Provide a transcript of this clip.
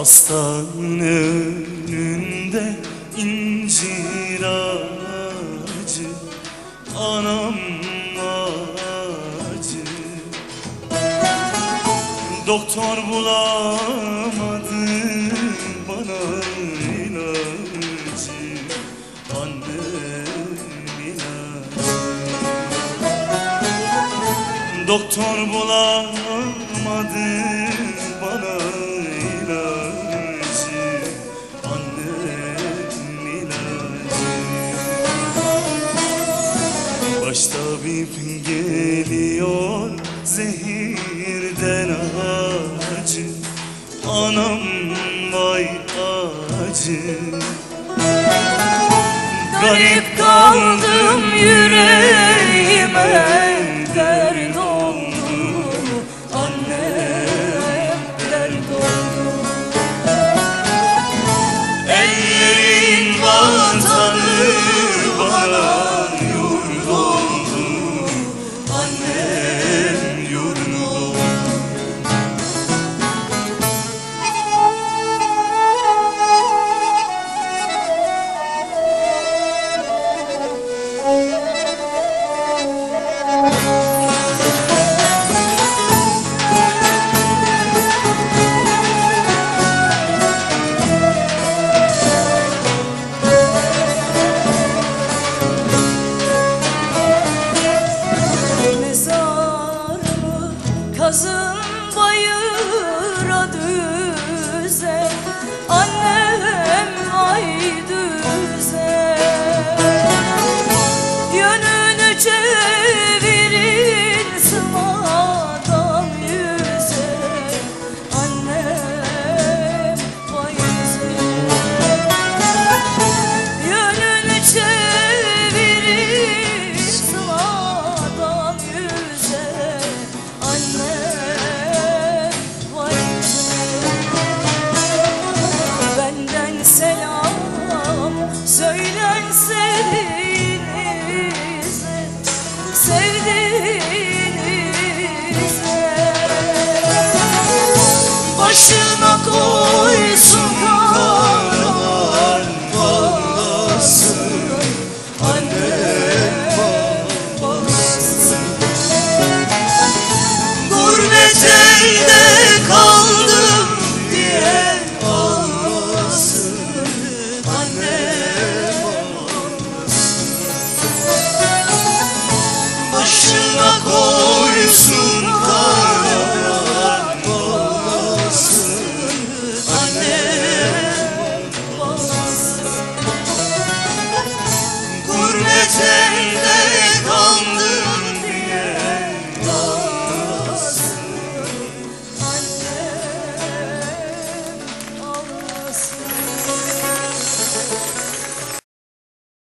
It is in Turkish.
Hastane önünde incir ağacı Anam acı Doktor bulamadı bana ilacı Annem ilacı. Doktor bulamadı geliyor zehirden acı. Anam vay acı. Garip kaldım yüreğime kazın selam söylense denize Sevdiğinize Başına koysun